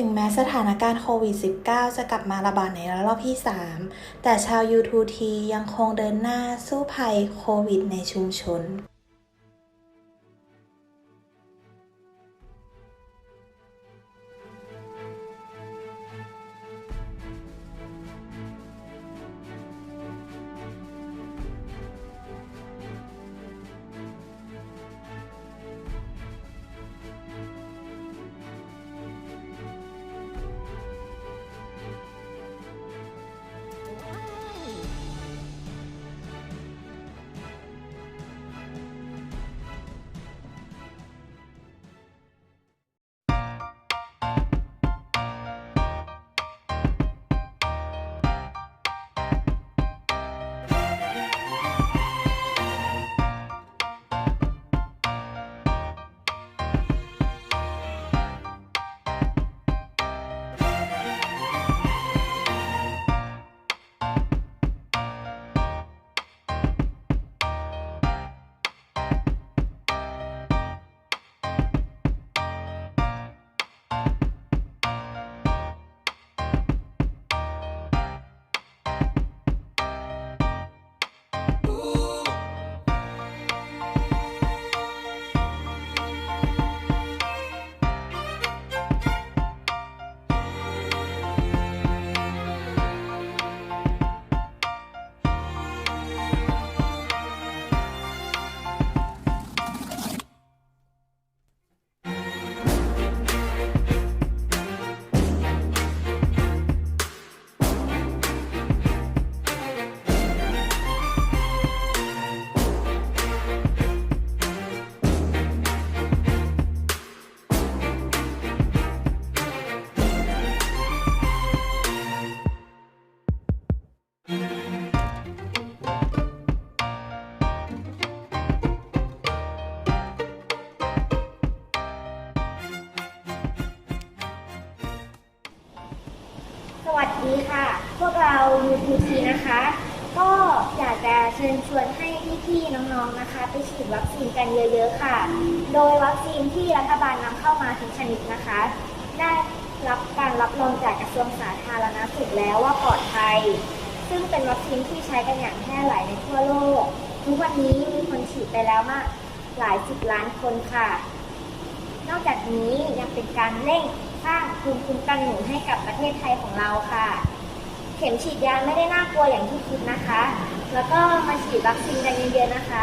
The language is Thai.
ึงแม้สถานการณ์โควิด -19 จะกลับมาระบาดในระลอกที่ 3 แต่ชาว U2T ยังคงเดินหน้าสู้ภัยโควิดในชุมชน สวัสดีค่ะ พวกเรา UTT นะคะ ก็อยากจะเชิญชวนให้พี่ๆน้องๆนะคะ ไปฉีดวัคซีนกันเยอะๆค่ะ โดยวัคซีนที่รัฐบาลนำเข้ามาทุกชนิดนะคะ ได้รับการรับรองจากกระทรวงสาธารณสุขแล้วว่าปลอดภัย ซึ่งเป็นวัคซีนที่ใช้กันอย่างแพร่หลายในทั่วโลก ทุกวันนี้มีคนฉีดไปแล้วมากหลายสิบล้านคนค่ะ นอกจากนี้ยังเป็นการเร่งสร้างภูมิคุ้มกันหมู่ให้กับประเทศไทยของเราค่ะ เข็มฉีดยาไม่ได้น่ากลัวอย่างที่คิดนะคะ แล้วก็มาฉีดวัคซีนกันเยอะๆนะคะ